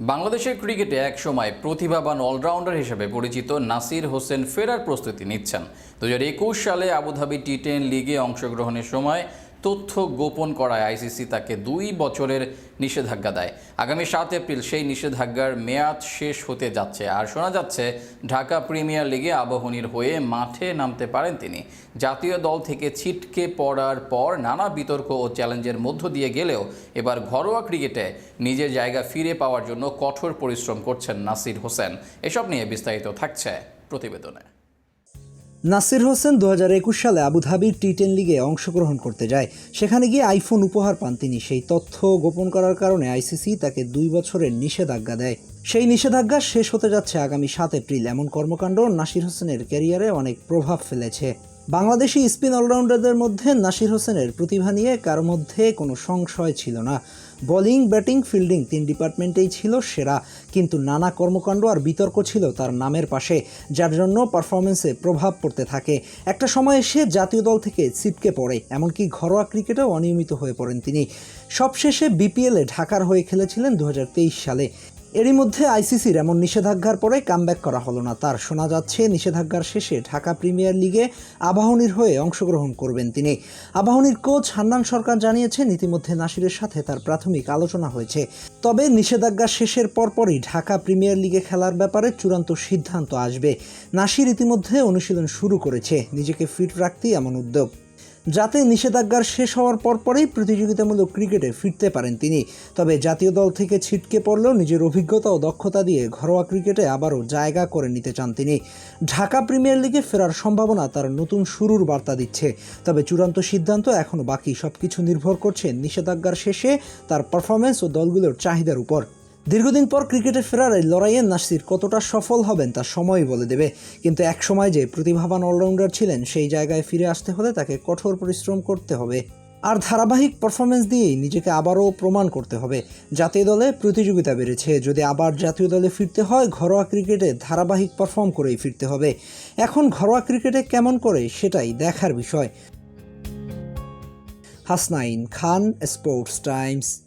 বাংলাদেশের ক্রিকেটে একসময় প্রতিভাবান অলরাউন্ডার হিসেবে পরিচিত নাসির হোসেন ফেরার প্রস্তুতি নিচ্ছেন। দু হাজার একুশ সালে আবুধাবি টি টেন লিগে অংশগ্রহণের সময় তথ্য গোপন করায় আইসিসি তাকে দুই বছরের নিষেধাজ্ঞা দেয়। আগামী সাত এপ্রিল সেই নিষেধাজ্ঞার মেয়াদ শেষ হতে যাচ্ছে। আর শোনা যাচ্ছে, ঢাকা প্রিমিয়ার লিগে আবাহনীর হয়ে মাঠে নামতে পারেন তিনি। জাতীয় দল থেকে ছিটকে পড়ার পর নানা বিতর্ক ও চ্যালেঞ্জের মধ্য দিয়ে গেলেও এবার ঘরোয়া ক্রিকেটে নিজের জায়গা ফিরে পাওয়ার জন্য কঠোর পরিশ্রম করছেন নাসির হোসেন। এসব নিয়ে বিস্তারিত থাকছে প্রতিবেদনে। নাসির হোসেন দু হাজার একুশ সালে আবুধাবির টি টেন লিগে অংশগ্রহণ করতে যায়। সেখানে গিয়ে আইফোন উপহার পান তিনি। সেই তথ্য গোপন করার কারণে আইসিসি তাকে দুই বছরের নিষেধাজ্ঞা দেয়। সেই নিষেধাজ্ঞা শেষ হতে যাচ্ছে আগামী সাত এপ্রিল। এমন কর্মকাণ্ড নাসির হোসেনের ক্যারিয়ারে অনেক প্রভাব ফেলেছে। বাংলাদেশি স্পিন অলরাউন্ডারদের মধ্যে নাসির হোসেনের প্রতিভা নিয়ে কারও মধ্যে কোনো সংশয় ছিল না। বোলিং, ব্যাটিং, ফিল্ডিং তিন ডিপার্টমেন্টেই ছিল সেরা। কিন্তু নানা কর্মকাণ্ড আর বিতর্ক ছিল তার নামের পাশে, যার জন্য পারফরমেন্সে প্রভাব পড়তে থাকে। একটা সময় এসে জাতীয় দল থেকে ছিটকে পড়ে, এমনকি ঘরোয়া ক্রিকেটেও অনিয়মিত হয়ে পড়েন তিনি। সবশেষে বিপিএলে ঢাকার হয়ে খেলেছিলেন দু হাজার তেইশ সালে। এরই মধ্যে আইসিসির এমন নিষেধাজ্ঞার পরে কামব্যাক করা হলো না। তার শোনা যাচ্ছে, নিষেধাজ্ঞার শেষে ঢাকা প্রিমিয়ার লিগে আবাহনীর হয়ে অংশগ্রহণ করবেন তিনি। আবাহনীর কোচ হান্নান সরকার জানিয়েছেন, ইতিমধ্যে নাসিরের সাথে তার প্রাথমিক আলোচনা হয়েছে। তবে নিষেধাজ্ঞা শেষের পরপরই ঢাকা প্রিমিয়ার লিগে খেলার ব্যাপারে চূড়ান্ত সিদ্ধান্ত আসবে। নাসির ইতিমধ্যে অনুশীলন শুরু করেছে। নিজেকে ফিট রাখতেই এমন উদ্যোগ। যাতে নিষেধাজ্ঞার শেষ হওয়ার পরপরই প্রতিযোগিতামূলক ক্রিকেটে ফিরতে পারেন তিনি। তবে জাতীয় দল থেকে ছিটকে পড়লেও নিজের অভিজ্ঞতা ও দক্ষতা দিয়ে ঘরোয়া ক্রিকেটে আবারও জায়গা করে নিতে চান তিনি। ঢাকা প্রিমিয়ার লিগে ফেরার সম্ভাবনা তার নতুন শুরুর বার্তা দিচ্ছে। তবে চূড়ান্ত সিদ্ধান্ত এখনও বাকি। সবকিছু নির্ভর করছে নিষেধাজ্ঞার শেষে তার পারফরমেন্স ও দলগুলোর চাহিদার উপর। দীর্ঘদিন পর ক্রিকেটে ফেরার লড়াইয়ে নাসির কতটা সফল হবেন তা সময়ই বলে দেবে। কিন্তু এক সময় যে প্রতিভাবান অলরাউন্ডার ছিলেন, সেই জায়গায় ফিরে আসতে হলে তাকে কঠোর পরিশ্রম করতে হবে। আর ধারাবাহিক পারফরমেন্স দিয়েই নিজেকে আবারও প্রমাণ করতে হবে। জাতীয় দলে প্রতিযোগিতা বেড়েছে, যদি আবার জাতীয় দলে ফিরতে হয়, ঘরোয়া ক্রিকেটে ধারাবাহিক পারফর্ম করেই ফিরতে হবে। এখন ঘরোয়া ক্রিকেটে কেমন করে, সেটাই দেখার বিষয়। হাসনাইন খান স্পোর্টস টাইমস